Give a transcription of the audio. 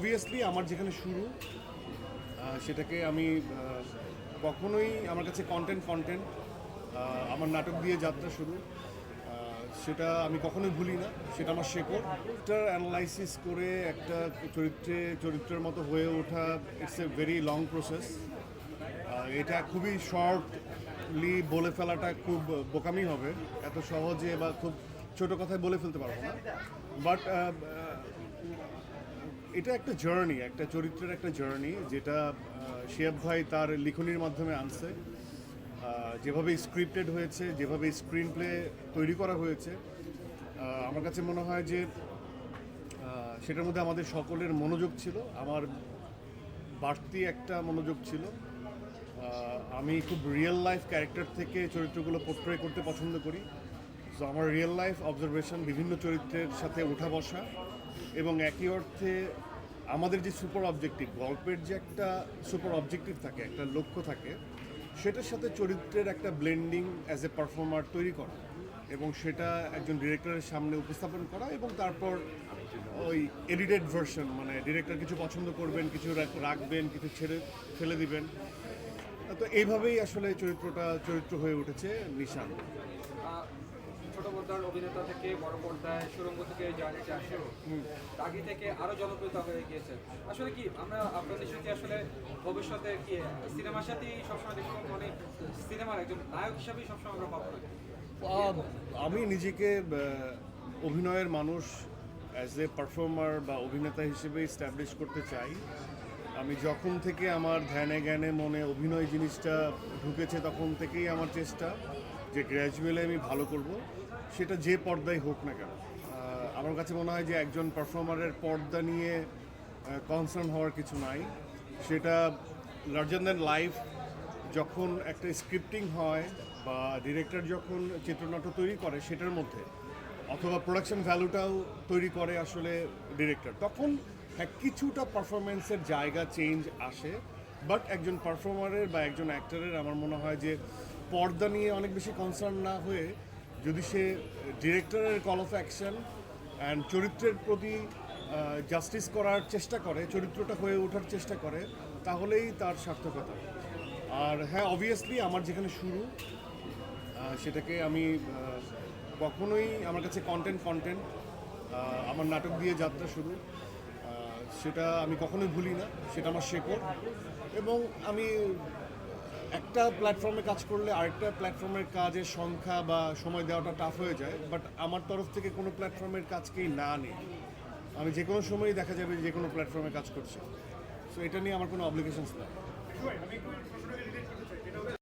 Obviously আমার যেখানে শুরু সেটাকে আমি কখনোই আমার কাছে কন্টেন্ট কন্টেন্ট আমার নাটক দিয়ে যাত্রা শুরু সেটা আমি কখনোই ভুলি না, সেটা আমার শেকড়। এটার অ্যানালাইসিস করে একটা চরিত্রে, চরিত্রের মতো হয়ে ওঠা it's a very long process এটা খুবই শর্টলি বলে ফেলাটা খুব বোকামি হবে, এত সহজে বা খুব ছোট কথায় বলে ফেলতে পারব না। বাট এটা একটা জার্নি একটা চরিত্রের একটা জার্নি যেটা শিয়াব ভাই তার লিখনির মাধ্যমে আনছে। যেভাবে স্ক্রিপ্টেড হয়েছে, যেভাবে স্ক্রিন প্লে তৈরি করা হয়েছে আমার কাছে মনে হয় যে সেটার মধ্যে আমাদের সকলের মনোযোগ ছিল, আমার বাড়তি একটা মনোযোগ ছিল। আমি খুব রিয়েল লাইফ ক্যারেক্টার থেকে চরিত্রগুলো পোর্ট্রে করতে পছন্দ করি। সো আমার রিয়েল লাইফ অবজারভেশন বিভিন্ন চরিত্রের সাথে ওঠা বসা। এবং একই অর্থে আমাদের যে সুপার অবজেক্টিভ গল্পের যে একটা সুপার অবজেক্টিভ থাকে, একটা লক্ষ্য থাকে, সেটার সাথে চরিত্রের একটা ব্লেন্ডিং অ্যাজ এ পারফর্মার তৈরি করা এবং সেটা একজন ডিরেক্টরের সামনে উপস্থাপন করা এবং তারপর ওই এডিটেড ভার্সন মানে ডিরেক্টর কিছু পছন্দ করবেন, কিছু রাখবেন, কিছু ছেড়ে, ফেলে দিবেন। তো এইভাবেই আসলে চরিত্রটা, চরিত্র হয়ে উঠেছে নিশান। পর্দার অভিনেতা থেকে বড় পর্দায় সুরঙ্গ থেকে জার্নিটা শুরু তাগি থেকে আরও জনপ্রিয়তা হয়ে গিয়েছে। আসলে কি আমরা আপনাদের সাথে আসলে ভবিষ্যতে কি সিনেমার সাথেই সবসময় দেখব মানে সিনেমার একজন নায়ক হিসাবেই সবসময় আমরা পাবো আমি নিজেকে অভিনয়ের মানুষ অ্যাজ এ পারফর্মার বা অভিনেতা হিসেবে স্ট্যাবলিশ করতে চাই। আমি যখন থেকে আমার ধ্যানে জ্ঞানে মনে অভিনয় জিনিসটা ঢুকেছে তখন থেকেই আমার চেষ্টা যে গ্র্যাজুয়ালি আমি ভালো করব। সেটা যে পর্দায় হোক না কেন। আমার কাছে মনে হয় যে একজন পারফর্মারের পর্দা নিয়ে কনসার্ন হওয়ার কিছু নাই। সেটা লার্জার দ্যান লাইফ যখন একটা স্ক্রিপ্টিং হয় বা ডিরেক্টর যখন চিত্রনাট্য তৈরি করে সেটার মধ্যে, অথবা প্রোডাকশন ভ্যালুটাও তৈরি করে আসলে ডিরেক্টর তখন হ্যাঁ কিছুটা পারফরমেন্সের জায়গা চেঞ্জ আসে। বাট একজন পারফর্মারের বা একজন অ্যাক্টরের আমার মনে হয় যে পর্দা নিয়ে অনেক বেশি কনসার্ন না হয়ে যদি সে ডিরেক্টরের কল অফ অ্যাকশন অ্যান্ড চরিত্রের প্রতি জাস্টিস করার চেষ্টা করে, চরিত্রটা হয়ে ওঠার চেষ্টা করে, তাহলেই তার সার্থকতা। আর হ্যাঁ অবভিয়াসলি আমার যেখানে শুরু সেটাকে আমি কখনোই আমার কাছে কন্টেন্ট কন্টেন্ট আমার নাটক দিয়ে যাত্রা শুরু সেটা আমি কখনোই ভুলি না, সেটা আমার শেকড়। এবং আমি একটা প্ল্যাটফর্মে কাজ করলে আরেকটা প্ল্যাটফর্মের কাজের সংখ্যা বা সময় দেওয়াটা টাফ হয়ে যায় বাট আমার তরফ থেকে কোনো প্ল্যাটফর্মের কাজকেই না নেই। আমি যে কোনো সময়ই দেখা যাবে যে কোনো প্ল্যাটফর্মে কাজ করছি। সো এটা নিয়ে আমার কোনো অব্লিগেশনস নেই।